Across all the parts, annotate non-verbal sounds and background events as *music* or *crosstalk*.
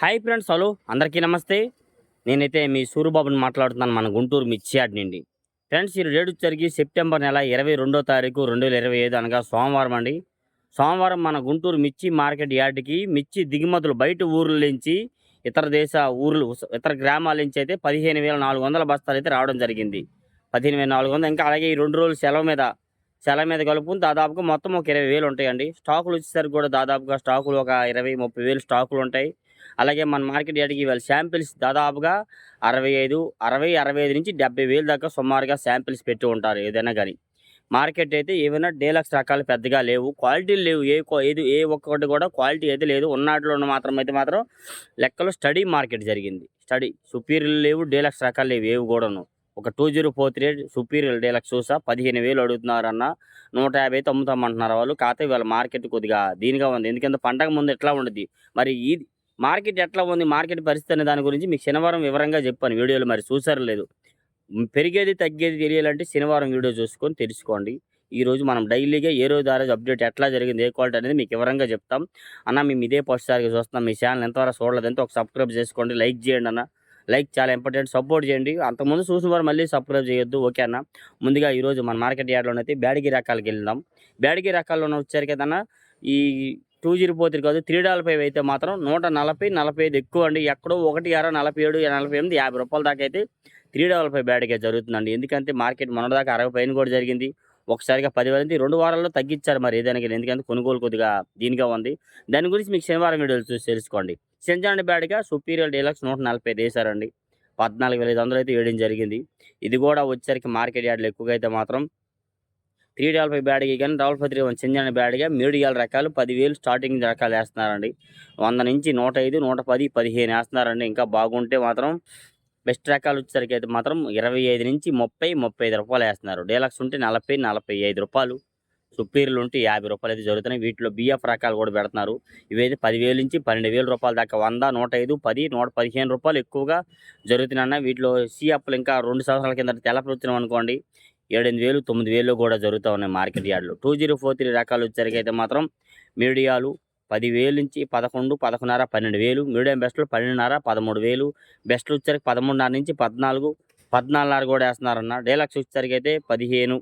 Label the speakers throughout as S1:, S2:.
S1: Hi friends hello. అందరికీ నమస్తే. నేనైతే మీ సూరుబాబుని మాట్లాడుతున్నాను మన గుంటూరు మిర్చి యార్డ్ నుండి. ఫ్రెండ్స్ ఈ రేడు జరిగి సెప్టెంబర్ నెల ఇరవై రెండో తారీఖు రెండు వేల ఇరవై ఐదు అనగా సోమవారం అండి. సోమవారం మన గుంటూరు మిర్చి మార్కెట్ యార్డ్కి మిర్చి దిగుమతులు బయట ఊర్ల నుంచి ఇతర దేశ ఊర్లు ఇతర గ్రామాల నుంచి అయితే పదిహేను వేల నాలుగు వందల బస్తాలు అయితే రావడం జరిగింది. పదిహేను వేల నాలుగు వందలు ఇంకా అలాగే ఈ రెండు రోజులు సెలవు మీద సెలవు మీద కలుపుకుని దాదాపుగా మొత్తం ఒక ఇరవై వేలు ఉంటాయండి. స్టాకులు వచ్చేసరికి కూడా దాదాపుగా స్టాకులు ఒక ఇరవై ముప్పై వేలు స్టాకులు ఉంటాయి. అలాగే మన మార్కెట్ యార్డ్కి ఇవాళ శాంపిల్స్ దాదాపుగా అరవై ఐదు అరవై అరవై ఐదు నుంచి డెబ్బై వేలు దాకా సుమారుగా శాంపిల్స్ పెట్టి ఉంటారు ఏదైనా కానీ. మార్కెట్ అయితే ఏమైనా డీలక్స్ రకాలు పెద్దగా లేవు. క్వాలిటీలు లేవు. ఏ ఏది ఏ ఒక్కటి కూడా క్వాలిటీ అయితే లేదు. ఉన్నాటిలో ఉన్న మాత్రం అయితే మాత్రం లెక్కలో స్టడీ మార్కెట్ జరిగింది. స్టడీ సుపీరియర్ లేవు డీలక్స్ రకాలు లేవు ఏవి కూడాను. ఒక two zero four three superior deluxe చూసా పదిహేను వేలు అడుగుతున్నారన్న నూట యాభై అయితే అమ్ముతామంటున్నారు వాళ్ళు. కాకపోతే వాళ్ళ మార్కెట్ కొద్దిగా దీనిగా ఉంది. ఎందుకంటే పండగ ముందు ఎట్లా ఉండదు? మరి ఇది మార్కెట్ ఎట్లా ఉంది మార్కెట్ పరిస్థితి అనే దాని గురించి మీకు శనివారం వివరంగా చెప్పాను వీడియోలు మరి చూసారు లేదు. పెరిగేది తగ్గేది తెలియాలంటే శనివారం వీడియో చూసుకొని తెలుసుకోండి. ఈ రోజు మనం డైలీగా ఏ రోజు ఆ రోజు అప్డేట్ ఎట్లా జరిగింది ఏ క్వాలిటీ అనేది మీకు వివరంగా చెప్తాం. అన్న మేము ఇదే ఫస్ట్సారిగా చూస్తున్నాం మీ ఛానల్ ఎంతవరకు చూడలేదు ఒక సబ్స్క్రైబ్ చేసుకోండి లైక్ చేయండి అన్న. లైక్ చాలా ఇంపార్టెంట్ సపోర్ట్ చేయండి. అంతకుముందు చూసిన వారు మళ్ళీ సబ్స్క్రైబ్ చేయొద్దు ఓకే అన్న. ముందుగా ఈరోజు మన మార్కెట్ యార్డ్లోనైతే బ్యాడిగి రకాలకి వెళ్దాం. బ్యాడిగి రకాల్లో వచ్చారు కదన్నా ఈ టూ జీరో పోతుంది కాదు త్రీ డాల్ ఫైవ్ అయితే మాత్రం నూట నలభై నలభై ఐదు ఎక్కువ అండి. ఎక్కడో ఒకటి అర నలభై ఏడు నలభై ఎనిమిది యాభై రూపాయల దాకా అయితే త్రీ డాల్ ఫైవ్ బ్యాడ్గా జరుగుతుందండి. ఎందుకంటే మార్కెట్ మొన్నటిదాకా అరవై పైన కూడా జరిగింది. ఒకసారిగా పదివేల నుంచి రెండు వారాల్లో తగ్గించారు మరి ఏదైనా ఎందుకంటే కొనుగోలు కొద్దిగా దీనిగా ఉంది. దాని గురించి మీకు శనివారం వీడియోలు చూసి తెలుసుకోండి. సెంజాండ్ బ్యాడ్గా సుపీరియర్ డీలక్స్ నూట నలభై ఐదు వేశారండి. పద్నాలుగు వేల ఐదు వందలు అయితే వేయడం జరిగింది. ఇది కూడా వచ్చేసరికి మార్కెట్ యార్డ్లు ఎక్కువగా అయితే మాత్రం త్రీ డాల్ ఫైవ్ బ్యాడ్కి కానీ డబల్ ఫైవ్ త్రీ వన్ చెందిన బ్యాడ్గా మీడియాల రకాలు పదివేలు స్టార్టింగ్ రకాలు వేస్తున్నారండి. వంద నుంచి నూట ఐదు నూట పది పదిహేను వేస్తున్నారండి. ఇంకా బాగుంటే మాత్రం బెస్ట్ రకాలు వచ్చేసరికి అయితే మాత్రం ఇరవై ఐదు నుంచి ముప్పై ముప్పై ఐదు రూపాయలు వేస్తున్నారు. డీలక్స్ ఉంటే నలభై నలభై ఐదు రూపాయలు. సుపీరియర్లు ఉంటే యాభై రూపాయలు అయితే జరుగుతున్నాయి. వీటిలో బిఎఫ్ రకాలు కూడా పెడుతున్నారు. ఇవైతే పదివేలు నుంచి పన్నెండు వేల రూపాయల దాకా వంద నూట ఐదు పది నూట పదిహేను రూపాయలు ఎక్కువగా జరుగుతున్నాయి వీటిలో సిఎఫ్లు ఇంకా రెండు సంవత్సరాల కింద తెలపలు వచ్చినాం అనుకోండి. ఏడెనిమిది వేలు తొమ్మిది వేలు కూడా జరుగుతూ ఉన్నాయి మార్కెట్ యార్డ్లో. టూ జీరో ఫోర్ త్రీ రకాలు వచ్చేసరికి అయితే మాత్రం మీడియాలు పదివేలు నుంచి పదకొండు పదకొండున్నర పన్నెండు వేలు మీడియం బెస్ట్లు పన్నెండున్నర పదమూడు వేలు బెస్ట్లు వచ్చేసరికి పదమూడున్నర నుంచి పద్నాలుగు పద్నాలుగున్నర కూడా వేస్తున్నారన్న. డీలక్స్ వచ్చేసరికి అయితే పదిహేను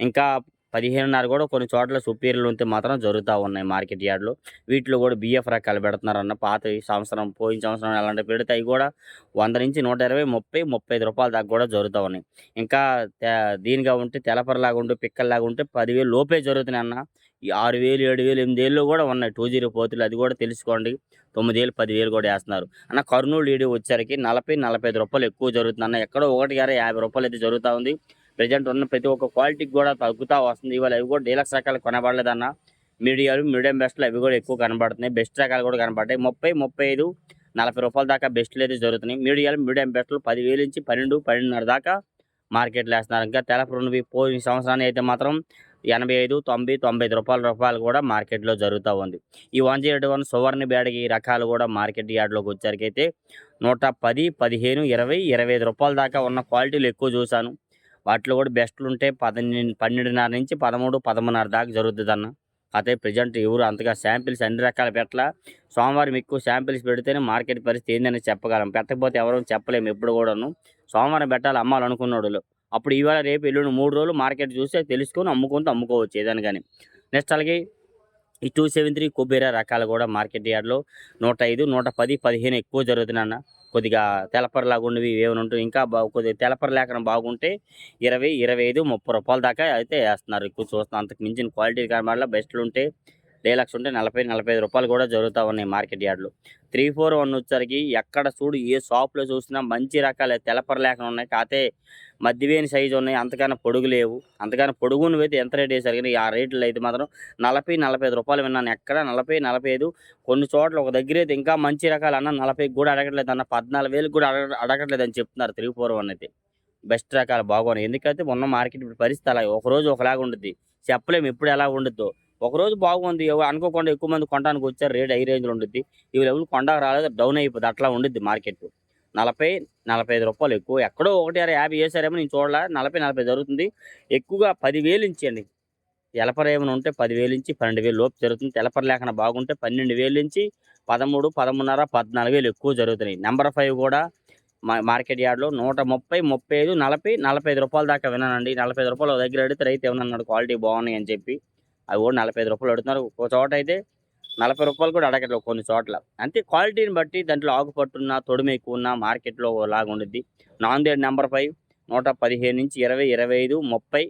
S1: ఇంకా పదిహేనున్నర కూడా కొన్ని చోట్ల సుపీరియర్లు ఉంటే మాత్రం జరుగుతూ ఉన్నాయి మార్కెట్ యార్డ్లో. వీటిలో కూడా బిఎఫ్ రకాలు పెడుతున్నారన్న పాత సంవత్సరం పోయిన సంవత్సరం అలాంటి పెడితే అవి కూడా వంద నుంచి నూట ఇరవై ముప్పై ముప్పై ఐదు రూపాయల దాకా కూడా జరుగుతూ ఉన్నాయి. ఇంకా దీనిగా ఉంటే తెలపరలాగా ఉంటే పిక్కల్లాగా ఉంటే పదివేలు లోపే జరుగుతున్నాయి అన్న. ఈ ఆరు వేలు ఏడు వేలు ఎనిమిది వేలు కూడా ఉన్నాయి. టూ జీరో పోతులు అది కూడా తెలుసుకోండి. తొమ్మిది వేలు పదివేలు కూడా వేస్తున్నారు. అన్న కర్నూలు ఈడీ వచ్చరికి నలభై నలభై ఐదు రూపాయలు ఎక్కువ జరుగుతుంది అన్న. ఎక్కడో ఒకటి గారే యాభై రూపాయలు అయితే జరుగుతూ ఉంది. ప్రజెంట్ ఉన్న ప్రతి ఒక్క క్వాలిటీకి కూడా తగ్గుతూ వస్తుంది. ఇవాళ అవి కూడా డీలక్స్ రకాలు కొనబడలేదన్న. మీడియాలు మీడియం బెస్ట్లు అవి కూడా ఎక్కువ కనబడుతున్నాయి. బెస్ట్ రకాలు కూడా కనబడతాయి. ముప్పై ముప్పై ఐదు నలభై రూపాయల దాకా బెస్ట్లు అయితే జరుగుతున్నాయి. మీడియాలు మీడియం బెస్ట్లు పదివేలు నుంచి పన్నెండు పన్నెండున్నర దాకా మార్కెట్లో వేస్తున్నారు. ఇంకా తెలపరున్నవి పోయిన సంవత్సరాన్ని అయితే మాత్రం ఎనభై ఐదు తొంభై తొంభై ఐదు రూపాయల రూపాయలు కూడా మార్కెట్లో జరుగుతూ ఉంది. ఈ వన్ జీరో వన్ సువర్ణ బ్యాడ్కి రకాలు కూడా మార్కెట్ యార్డ్లోకి వచ్చరికి అయితే నూట పది పదిహేను ఇరవై ఇరవై ఐదు రూపాయల దాకా ఉన్న క్వాలిటీలు ఎక్కువ చూశాను. వాటిలో కూడా బెస్ట్లు ఉంటే పన్నెండు పన్నెండున్నర నుంచి పదమూడు పదమూడున్నర దాకా జరుగుతుంది అన్న అదే ప్రజెంట్ ఎవరు అంతగా శాంపిల్స్ అన్ని రకాల పెట్టాల? సోమవారం ఎక్కువ శాంపిల్స్ పెడితేనే మార్కెట్ పరిస్థితి ఏందని చెప్పగలం. పెట్టకపోతే ఎవరూ చెప్పలేము ఎప్పుడు కూడాను. సోమవారం పెట్టాలి అమ్మాలనుకున్నాడు అప్పుడు ఇవాళ రేపు ఎల్లుండి మూడు రోజులు మార్కెట్ చూస్తే తెలుసుకొని అమ్ముకుంటూ అమ్ముకోవచ్చు ఏదైనా కానీ. నెక్స్ట్ అలాగే ఈ టూ సెవెన్ త్రీ కుబేరా రకాలు కూడా మార్కెట్ యార్డ్లో నూట ఐదు నూట పది పదిహేను ఎక్కువ జరుగుతున్నాయన్న కొద్దిగా తెలపరలాగా ఉండేవి ఏమైనా ఉంటాయి ఇంకా బా కొద్దిగా తెలపర లేకుండా బాగుంటే ఇరవై ఇరవై ఐదు ముప్పై రూపాయల దాకా అయితే వేస్తున్నారు. ఎక్కువ చూస్తున్నాం అంతకు మించిన క్వాలిటీ కనబడాల బెస్ట్లు ఉంటే డీలక్స్ ఉంటే నలభై నలభై ఐదు రూపాయలు కూడా జరుగుతూ ఉన్నాయి మార్కెట్ యార్డ్లు. త్రీ ఫోర్ వన్ వచ్చరికి ఎక్కడ చూడు ఏ షాప్లో చూసినా మంచి రకాల తెలపర లేకుండా ఉన్నాయి. కాకపోతే మధ్యవేని సైజు ఉన్నాయి. అంతకన్నా పొడుగు లేవు. అంతకన్నా పొడుగును అయితే ఎంత రేట్ వేసారు కానీ ఆ రేట్లు అయితే మాత్రం నలభై నలభై ఐదు రూపాయలు విన్నాను. ఎక్కడ నలభై నలభై ఐదు? కొన్ని చోట్ల ఒక దగ్గర అయితే ఇంకా మంచి రకాలు అన్న నలభై కూడా అడగట్లేదు అన్న పద్నాలుగు వేలు కూడా అడగ అడగట్లేదు అని చెప్తున్నారు త్రీ ఫోర్ వన్ అయితే. బెస్ట్ రకాలు బాగున్నాయి ఎందుకంటే ఉన్న మార్కెట్ ఇప్పుడు పరిస్థితి అలా ఒక రోజు ఒకలాగా ఉంటుంది చెప్పలేము ఎప్పుడు ఎలా ఉండద్దు. ఒక రోజు బాగుంది. అనుకోకుండా ఎక్కువ మంది కొనడానికి వచ్చారు. రేట్ హై రేంజ్లో ఉంటుంది ఈ లెవెల్ కొండకు రాలేదు. డౌన్ అయిపోద్ది. అట్లా ఉండిద్ది మార్కెట్. నలభై నలభై ఐదు రూపాయలు ఎక్కువ. ఎక్కడో ఒకటి అర యాభై వేసారేమో నేను చూడలే. నలభై నలభై జరుగుతుంది. ఎక్కువగా పదివేలు ఇచ్చేయండి. తెలపర ఏమైనా ఉంటే పదివేలు నుంచి పన్నెండు వేలు లోపు జరుగుతుంది. తెలపర లేకుండా బాగుంటే పన్నెండు వేలు నుంచి పదమూడు పదమూన్నర పద్నాలుగు వేలు ఎక్కువ జరుగుతున్నాయి. నెంబర్ ఫైవ్ కూడా మా మార్కెట్ యార్డ్లో నూట ముప్పై ముప్పై ఐదు నలభై నలభై ఐదు రూపాయల దాకా విన్నానండి. నలభై ఐదు రూపాయలు దగ్గర అడిగితే రైతు ఏమన్నాడు క్వాలిటీ బాగున్నాయి అని చెప్పి. అవి కూడా నలభై ఐదు రూపాయలు అడుగుతున్నారు. ఒక చోట అయితే నలభై రూపాయలు కూడా అడగట్లేదు కొన్ని చోట్ల. అంతే క్వాలిటీని బట్టి దాంట్లో ఆకుపట్టున్న పట్టున్న ఎక్కువ ఉన్న మార్కెట్లో లాగా ఉండిద్ది. నాందేడ్ నెంబర్ ఫైవ్ నూట పదిహేను నుంచి ఇరవై ఇరవై ఐదు ముప్పై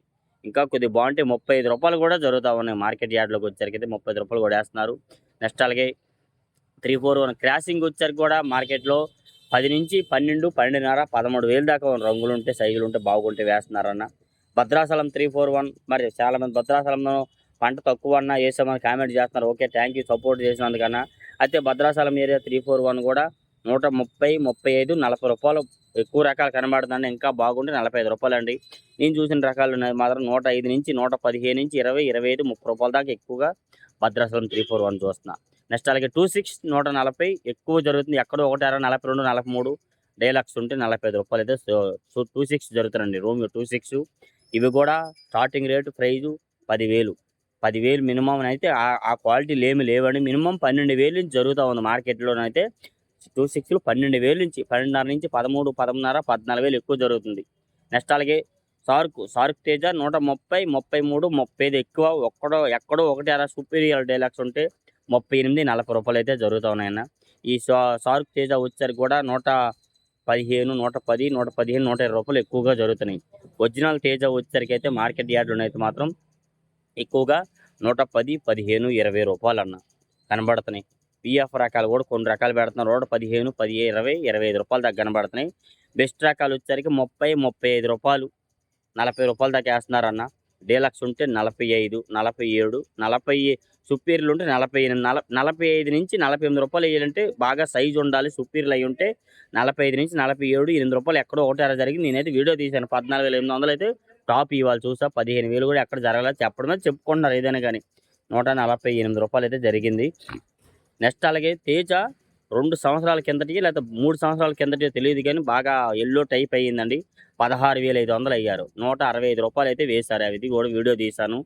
S1: ఇంకా కొద్దిగా బాగుంటే ముప్పై ఐదు రూపాయలు కూడా జరుగుతూ ఉన్నాయి మార్కెట్ యార్డ్లోకి వచ్చేసరికి అయితే ముప్పై ఐదు రూపాయలు కూడా వేస్తున్నారు. నెక్స్ట్ అలాగే త్రీ ఫోర్ వన్ క్రాసింగ్ వచ్చేసరికి కూడా మార్కెట్లో పది నుంచి పన్నెండు పన్నెండున్నర పదమూడు వేలు దాకా రంగులు ఉంటే సైజులు ఉంటే బాగుంటే వేస్తున్నారన్న. భద్రాచలం త్రీ ఫోర్ వన్ మరి చాలా మంది భద్రాచలంలో పంట తక్కువ అన్నా వేసామని కామెంట్ చేస్తున్నారు. ఓకే థ్యాంక్ యూ సపోర్ట్ చేసినందుకన్నా. అయితే Bhadrachalam area three four one కూడా నూట ముప్పై ముప్పై ఐదు నలభై రూపాయలు ఎక్కువ రకాలు కనబడుతుందండి ఇంకా బాగుంటే నలభై ఐదు రూపాయలు అండి నేను చూసిన రకాలు ఉన్నాయి మాత్రం నూట ఐదు నుంచి నూట పదిహేను నుంచి ఇరవై ఇరవై ఐదు ముప్పై రూపాయల దాకా ఎక్కువగా భద్రాచలం త్రీ ఫోర్ వన్ చూస్తున్నా. నెక్స్ట్ అలాగే టూ సిక్స్ నూట నలభై ఎక్కువ జరుగుతుంది. ఎక్కడో ఒకటి అరవై నలభై రెండు నలభై మూడు డైలాక్స్ ఉంటే నలభై ఐదు రూపాయలు అయితే సో టూ సిక్స్ జరుగుతుందండి రూమ్ టూ సిక్స్ ఇవి కూడా స్టార్టింగ్ రేటు ప్రైజు పదివేలు. పదివేలు మినిమం అయితే ఆ- క్వాలిటీలు ఏమి లేవండి. మినిమం పన్నెండు వేలు నుంచి జరుగుతూ ఉంది మార్కెట్లోనైతే టూ సిక్స్లు పన్నెండు వేలు నుంచి పన్నెండున్నర నుంచి పదమూడు పదమూన్నర పద్నాలుగు వేలు ఎక్కువ జరుగుతుంది. నెక్స్ట్ అలాగే సార్కు సార్క్ తేజ నూట ముప్పై ముప్పై మూడు ముప్పై ఐదు ఎక్కువ. ఒక్కడో ఎక్కడో ఒకటి అలా సుపీరియర్ డైలాగ్స్ ఉంటే ముప్పై ఎనిమిది నలభై రూపాయలు అయితే జరుగుతూ ఉన్నాయన్న. ఈ సా- సార్క్ తేజ వచ్చరికి కూడా నూట పదిహేను నూట పది నూట పదిహేను నూట ఇరవై రూపాయలు ఎక్కువగా జరుగుతున్నాయి. ఒరిజినల్ తేజ వచ్చరికి అయితే మార్కెట్ యార్డ్లో అయితే మాత్రం ఎక్కువగా నూట పది పదిహేను ఇరవై రూపాయలు అన్న కనబడుతున్నాయి పిఎఫ్ రకాలు కూడా కొన్ని రకాలు పెడుతున్నారు. కూడా పదిహేను పది ఇరవై ఇరవై ఐదు రూపాయలు దాకా కనబడుతున్నాయి. బెస్ట్ రకాలు వచ్చేసరికి ముప్పై ముప్పై ఐదు రూపాయలు నలభై రూపాయల దాకా వేస్తున్నారన్న. డీలక్స్ ఉంటే నలభై ఐదు నలభై ఏడు నలభై సుపీరియర్లు ఉంటే నలభై ఎనిమిది నల నలభై ఐదు నుంచి నలభై ఎనిమిది రూపాయలు వేయాలంటే బాగా సైజు ఉండాలి. సుపీరియర్లు అయి ఉంటే నలభై ఐదు నుంచి నలభై ఏడు ఎనిమిది రూపాయలు ఎక్కడో ఒకటి అర జరిగింది. నేనైతే వీడియో తీశాను. పద్నాలుగు వేల ఎనిమిది వందలు అయితే టాప్ ఇవాళ చూసా పదిహేను వేలు కూడా ఎక్కడ జరగలేదు. చెప్పడమే చెప్పుకుంటున్నారు ఏదైనా కానీ. నూట నలభై ఎనిమిది రూపాయలు అయితే జరిగింది. నెక్స్ట్ అలాగే తేజ రెండు సంవత్సరాల కిందటి లేకపోతే మూడు సంవత్సరాల కిందటి తెలియదు కానీ బాగా ఎల్లో టైప్ అయ్యిందండి. పదహారు వేల ఐదు వందలు అయ్యారు. నూట అరవై ఐదు రూపాయలు అయితే వేశారు. అవి ఇది కూడా వీడియో తీశాను.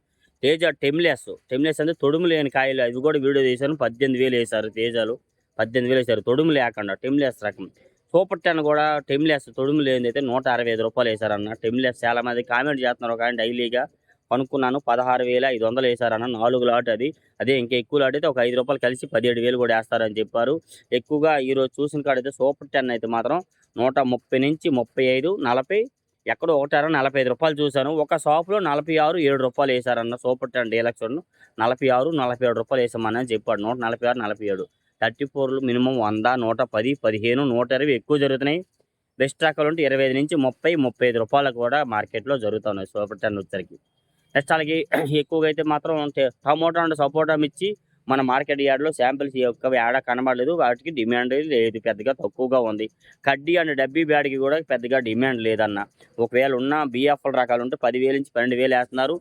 S1: తేజ టెమ్లెస్. టెమ్లెస్ అంటే తొడుము లేని కాయలు. అవి కూడా వీడియో తీశాను. పద్దెనిమిది వేలు వేశారు తేజాలు. పద్దెనిమిది వేలు వేశారు. తొడుము లేకుండా టెమ్లెస్ రకం. సూపర్ టెన్ కూడా టెమ్లెస్ తొడుము లేనిది అయితే నూట అరవై ఐదు రూపాయలు వేశారన్న. టెమ్లెస్ చాలా మంది కామెంట్ చేస్తున్నారు కానీ డైలీగా కనుక్కున్నాను పదహారు వేల ఐదు వందలు వేశారన్న నాలుగు లాట్ అది. అదే ఇంకా ఎక్కువ లాట్ అయితే ఒక ఐదు రూపాయలు కలిసి పదిహేడు వేలు కూడా వేస్తారని చెప్పారు. ఎక్కువగా ఈరోజు చూసిన కాడైతే సూపర్ టెన్ అయితే మాత్రం నూట ముప్పై నుంచి ముప్పై ఐదు నలభై ఎక్కడో ఒకటారో నలభై ఐదు రూపాయలు చూశాను. ఒక షాప్లో నలభై ఆరు ఏడు రూపాయలు వేశారన్న సూపర్ టెన్ డీలక్స్ నలభై ఆరు నలభై ఏడు రూపాయలు వేసామని చెప్పాడు. నూట నలభై ఆరు నలభై ఏడు. థర్టీ ఫోర్లు మినిమం వంద నూట పది పదిహేను నూట ఇరవై ఎక్కువ జరుగుతున్నాయి. బెస్ట్ రకాలు ఉంటే ఇరవై ఐదు నుంచి ముప్పై ముప్పై ఐదు రూపాయలకు కూడా మార్కెట్లో జరుగుతున్నాయి. సూపర్ టెన్ వచ్చరికి నెక్స్ట్ అలాగే *clears throat* ఎక్కువగా అయితే మాత్రం టమోటా అండ్ సపోటా మిర్చి మన మార్కెట్ యార్డ్లో శాంపిల్స్ యొక్క ఏడ కనబడలేదు. వాటికి డిమాండ్ లేదు. పెద్దగా తక్కువగా ఉంది. కడ్డీ అండ్ డబ్బీ బ్యాడ్కి కూడా పెద్దగా డిమాండ్ లేదన్న. ఒకవేళ ఉన్న బిఎఫ్ఎల్ రకాలు ఉంటే పదివేలు నుంచి పన్నెండు వేలు వేస్తున్నారు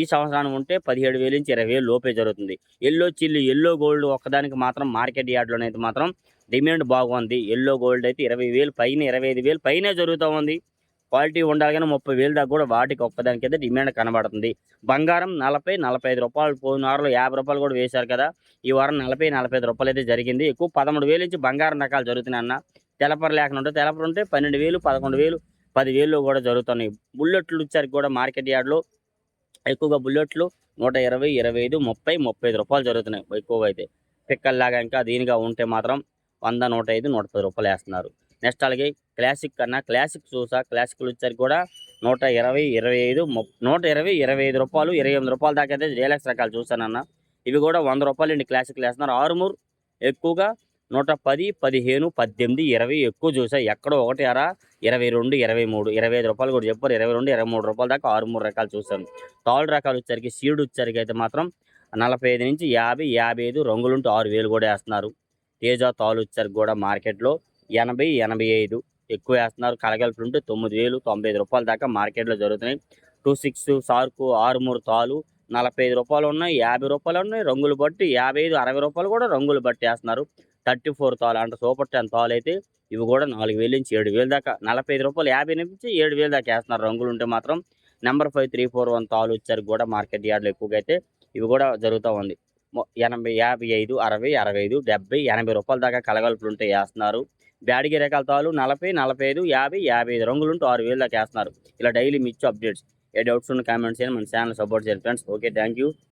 S1: ఈ సంవత్సరం ఉంటే పదిహేడు వేలు నుంచి ఇరవై వేలు లోపే జరుగుతుంది. ఎల్లో చిల్లి ఎల్లో గోల్డ్ ఒక్కదానికి మాత్రం మార్కెట్ యార్డ్లోనైతే మాత్రం డిమాండ్ బాగుంది. ఎల్లో గోల్డ్ అయితే ఇరవై వేలు పైన ఇరవై ఐదు వేలు పైనే జరుగుతూ ఉంది. క్వాలిటీ ఉండాలి కానీ ముప్పై వేలు దాకా కూడా వాటికి ఒక్కదానికి అయితే డిమాండ్ కనబడుతుంది. బంగారం నలభై నలభై ఐదు రూపాయలు పోయిన వారంలో యాభై రూపాయలు కూడా వేశారు కదా. ఈ వారం నలభై నలభై ఐదు రూపాయలు అయితే జరిగింది. ఎక్కువ పదమూడు వేలు నుంచి బంగారం రకాలు జరుగుతున్నాయి అన్న. తెలపర లేకుండా ఉంటే తెలపర ఉంటే పన్నెండు వేలు పదకొండు వేలు పదివేలు కూడా జరుగుతున్నాయి. బుల్లెట్లు వచ్చరికి కూడా మార్కెట్ యార్డ్లో. ఎక్కువగా బుల్లెట్లు నూట ఇరవై ఇరవై ఐదు ముప్పై ముప్పై ఐదు రూపాయలు జరుగుతున్నాయి ఎక్కువగా అయితే. పిక్కల్లాగా ఇంకా దీనిగా ఉంటే మాత్రం వంద నూట ఐదు నూట పది రూపాయలు వేస్తున్నారు. నెక్స్ట్ అలాగే క్లాసిక్ కన్నా క్లాసిక్ చూసా క్లాసిక్లు వచ్చరికి కూడా నూట ఇరవై ఇరవై ఐదు ముప్ నూట ఇరవై ఇరవై ఐదు రూపాయలు ఇరవై ఎనిమిది రూపాయల దాకా అయితే డీలక్స్ రకాలు చూసానన్న ఇవి కూడా వంద రూపాయలు ఇంటి క్లాసిక్లు వేస్తున్నారు ఆరుమూర్ ఎక్కువగా నూట పది పదిహేను పద్దెనిమిది ఇరవై ఎక్కువ చూసా. ఎక్కడో ఒకటి అరా ఇరవై రెండు ఇరవై మూడు ఇరవై ఐదు రూపాయలు కూడా చెప్పారు. ఇరవై రెండు ఇరవై మూడు రూపాయల దాకా ఆరు మూడు రకాలు చూసాను తాళ్ళు రకాలు వచ్చరికి సీడ్ వచ్చరికి అయితే మాత్రం నలభై ఐదు నుంచి యాభై యాభై ఐదు రంగులుంటూ ఆరు వేలు కూడా వేస్తున్నారు. తేజ తాళ్ళు వచ్చరికి కూడా మార్కెట్లో ఎనభై ఎనభై ఐదు. ఎక్కువ వేస్తున్నారు. కలగలుపులు ఉంటే తొమ్మిది వేలు తొంభై ఐదు రూపాయల దాకా మార్కెట్లో జరుగుతున్నాయి. టూ సిక్స్ సార్కు ఆరుమూరు తాలు నలభై ఐదు రూపాయలు ఉన్నాయి యాభై రూపాయలు ఉన్నాయి. రంగులు బట్టి యాభై ఐదు అరవై రూపాయలు కూడా రంగులు బట్టి వేస్తున్నారు. థర్టీ ఫోర్ తాలు అంటే సూపర్ టెన్ తాలు అయితే ఇవి కూడా నాలుగు వేలు నుంచి ఏడు వేలు దాకా నలభై ఐదు రూపాయలు యాభై నుంచి ఏడు వేలు దాకా వేస్తున్నారు. రంగులు ఉంటే మాత్రం number five three four one తాలు వచ్చారు కూడా మార్కెట్ యార్డ్లో ఎక్కువగా అయితే ఇవి కూడా జరుగుతూ ఉంది. ఎనభై యాభై ఐదు అరవై అరవై ఐదు డెబ్బై ఎనభై రూపాయల దాకా కలగలుపులు ఉంటే వేస్తున్నారు. బ్యాడిగి రకాల తాలు నలభై నలభై ఐదు యాభై యాభై ఐదు రంగులు ఉంటూ ఆరు వేలు దాకా వేస్తున్నారు. ఇలా డైలీ మిచ్చు అప్డేట్స్ ఏ డౌట్స్ ఉన్న కామెంట్స్ చేయండి మన ఛానల్ సపోర్ట్ చేయండి ఫ్రెండ్స్ ఓకే థ్యాంక్ యూ